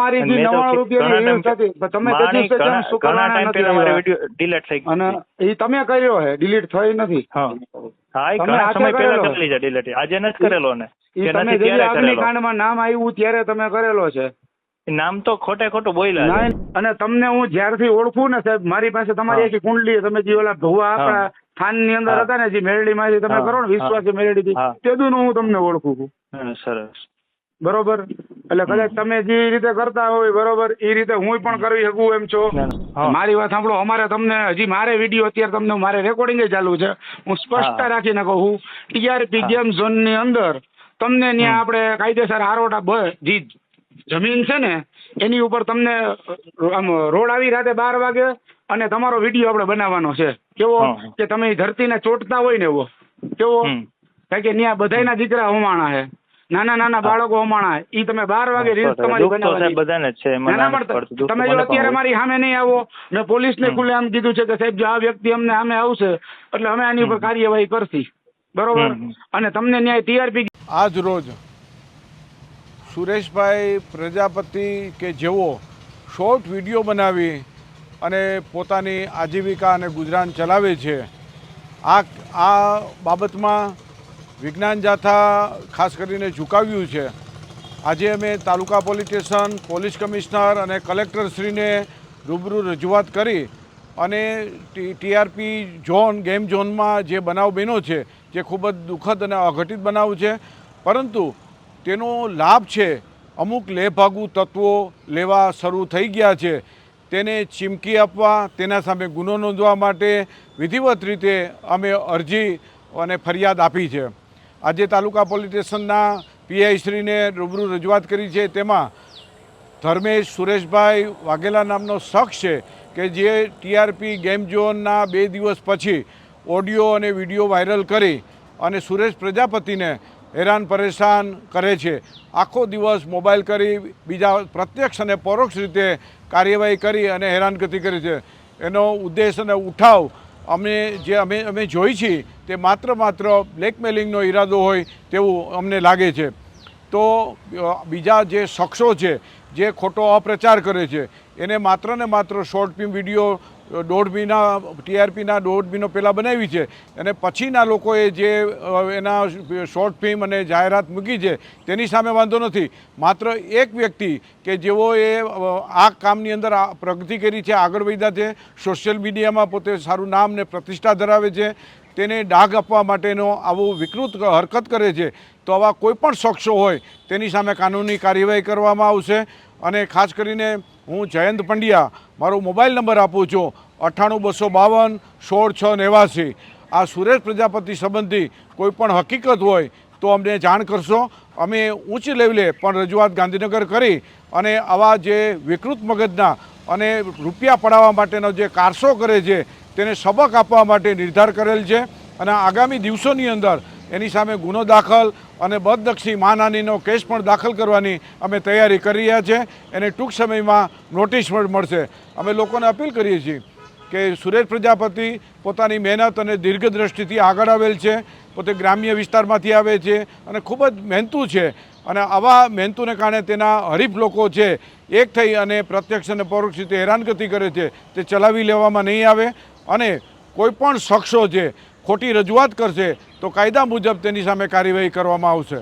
તમારી જે નવાણું રૂપિયા તમે માણી દિવસે કેમ શું કરવાના નથી પહેલા મારે ડિલીટ થઈ અને એ તમે કર્યો હે ડિલીટ થઈ નથી. હા. હા ઘણા સમય પહેલા કરેલો. છે ડિલીટ આજે નથી કરેલો ને એ તમે જે અગ્નિકાંડમાં નામ આવ્યું ત્યારે તમે કરેલો છે. નામ તો ખોટે ખોટું બોલ્યા અને તમને હું જ્યારથી ઓળખું ને સાહેબ મારી પાસે તમારી એક કુંડલી તમે જે ઓલા ભવા આપણા સ્થાનની અંદર હતા ને જે મેરડી માંથી તમે કરો ને વિશ્વાસી મેરડી હા. થી તેદું હું તમને ઓળખું છું. સરસ. બરોબર? એટલે કદાચ તમે જે રીતે કરતા હોય બરોબર એ રીતે હું પણ કરી શકું એમ છો. હા. મારી વાત સાંભળો અમારે તમને હજી મારે વીડિયો અત્યારે તમને મારે રેકોર્ડિંગ ચાલુ છે. હું સ્પષ્ટતા હા. રાખીને કહું ટીઆરપી ગેમ ઝોનની અંદર તમને ત્યાં આપણે કાયદેસર આરોટા જે જમીન છે ને એની ઉપર તમને આમ રોડ આવી રાતે બાર વાગે અને તમારો વીડિયો આપણે બનાવવાનો છે. કેવો? કે તમે ધરતીને ચોટતા હોય ને એવો. કેવો? કારણ કે ત્યાં બધાયના દીકરા હોમાણા છે. નાના નાના બાળકો હોમાણા ઈ તમે બાર વાગે રીલ્સ તમારી બનાવવાની. બધાને છે તમે જો અત્યારે મારી સામે નહીં આવો ને પોલીસ ને ખુલ્લે આમ કીધું છે કે સાહેબ જો આ વ્યક્તિ અમને સામે આવશે એટલે અમે આની ઉપર કાર્યવાહી કરશી. બરોબર? અને તમને ન્યાય ટીઆરપી આજ રોજ સુરેશભાઈ પ્રજાપતિ કે જેઓ શોર્ટ વીડિયો બનાવી અને પોતાની આજીવિકા અને ગુજરાન ચલાવે છે આ આ બાબતમાં વિજ્ઞાન જાથા ખાસ કરીને ઝુકાવ્યું છે. આજે અમે taluka police station, police commissioner અને કલેક્ટરશ્રીને રૂબરૂ રજૂઆત કરી અને ટીઆરપી ઝોન, ગેમ ઝોનમાં જે બનાવ બન્યો છે, જે ખૂબ જ દુઃખદ અને અઘટિત બનાવ છે. પરંતુ તેનો લાભ છે, અમુક લેભાગુ તત્વો લેવા શરૂ થઈ ગયા છે. તેને ચીમકી આપવા, તેના સામે ગુનો નોંધવા માટે વિધિવત રીતે અમે અરજી અને ફરિયાદ આપી છે. આજે તાલુકા પોલીસ સ્ટેશનના પીઆઈશ્રીને રૂબરૂ રજૂઆત કરી છે. તેમાં ધર્મેશ, સુરેશભાઈ વાઘેલા નામનો શખ્સ છે કે જે ટીઆરપી ગેમ ઝોનના બે દિવસ પછી ઓડિયો અને વીડિયો વાયરલ કરી અને સુરેશ પ્રજાપતિને હેરાન પરેશાન કરે છે. આખો દિવસ મોબાઈલ કરી બીજા પ્રત્યક્ષ અને પરોક્ષ રીતે કાર્યવાહી કરી અને હેરાનગતિ કરી છે. એનો ઉદ્દેશ અને ઉઠાવ અમે જે અમે અમે જોઈ છીએ તે માત્ર માત્ર બ્લેકમેલિંગનો ઈરાદો હોય તેવું અમને લાગે છે. તો બીજા જે શખ્સો છે, જે ખોટો અપ્રચાર કરે છે, એને માત્ર ને માત્ર શોર્ટ ફિલ્મ વીડિયો દોઢ મહિના ટીઆરપીના દોઢ મહિનો પહેલાં બનાવી છે. અને પછીના લોકોએ જે એના શોર્ટ ફિલ્મ અને જાહેરાત મૂકી છે, તેની સામે વાંધો નથી. માત્ર એક વ્યક્તિ કે જેઓએ આ કામની અંદર પ્રગતિ કરી છે, આગળ વધ્યા છે, સોશિયલ મીડિયામાં પોતે સારું નામ ને પ્રતિષ્ઠા ધરાવે છે, તેને ડાઘ આપવા માટેનો આવું વિકૃત હરકત કરે છે, તો આવા કોઈ પણ શખ્સો હોય, તેની સામે કાનૂની કાર્યવાહી કરવામાં આવશે. અને ખાસ કરીને હું જયંત પંડ્યા, મારો મોબાઈલ નંબર આપું છું, અઠ્ઠાણું બસો બાવન, સોળ છ નેવાસી. આ સુરેશ પ્રજાપતિ સંબંધી કોઈ પણ હકીકત હોય તો અમને જાણ કરશો. અમે ઉચ્ચ લેવલે પણ રજૂઆત ગાંધીનગર કરી અને આવા જે વિકૃત મગજના અને રૂપિયા પડાવવા માટેનો જે કારસો કરે છે, તેને સબક આપવા માટે નિર્ધાર કરેલ છે. અને આગામી દિવસોની અંદર એની સામે ગુનો દાખલ અને બદનક્ષી માનહાનિનો કેસ પણ દાખલ કરવાની અમે તૈયારી કરી રહ્યા છે. એને ટૂંક સમયમાં નોટિસ પણ મળશે. અમે લોકોને અપીલ કરીએ છીએ કે સુરેશ પ્રજાપતિ પોતાની મહેનત અને દીર્ઘદ્રષ્ટિથી આગળ આવેલ છે, પોતે ગ્રામ્ય વિસ્તારમાંથી આવે છે અને ખૂબ જ મહેનતુ છે. અને આવા મહેનતુને કારણે તેના હરીફ લોકો છે, એક થઈ અને પ્રત્યક્ષ અને પરોક્ષ રીતે હેરાનગતિ કરે છે. તે ચલાવી લેવામાં નહીં આવે અને કોઈ પણ શખ્સો છે ખોટી રજૂઆત કરશે તો કાયદા મુજબ તેની સામે કાર્યવાહી કરવામાં આવશે.